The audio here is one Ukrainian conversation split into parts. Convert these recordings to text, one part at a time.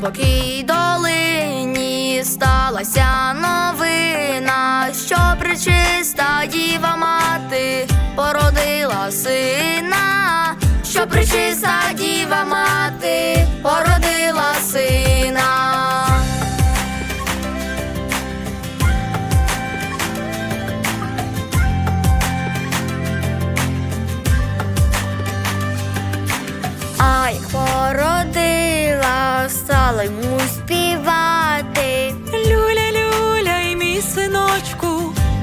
глибокій долині сталася новина, що причиста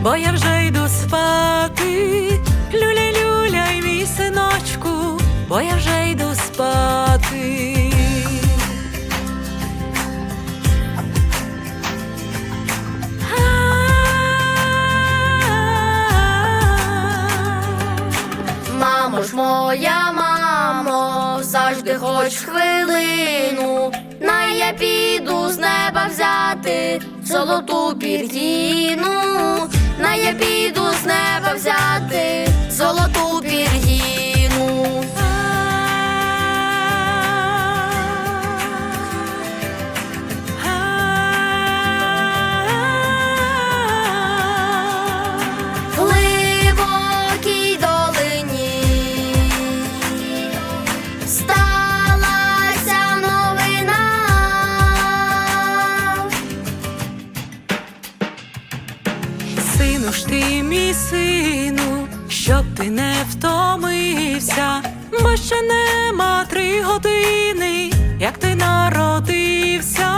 бо я вже йду спати. Люля, люля, й мій синочку, бо я вже йду спати. Мамо ж моя, мамо, завжди хоч хвилину. На я піду з неба взяти золоту пір'їну. На я піду з неба взяти Сину ж ти, мій сину, щоб ти не втомився, бо ще нема три години, як ти народився,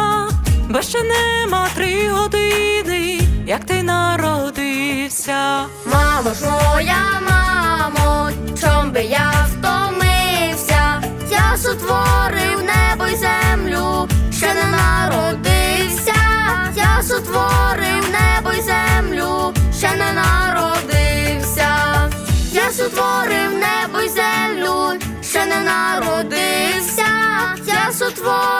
бо ще нема три години, як ти народився. Мамо ж моя, мамо, чом би я втомився, я сотворив сотворив небо й землю, ще не народився, я сотворив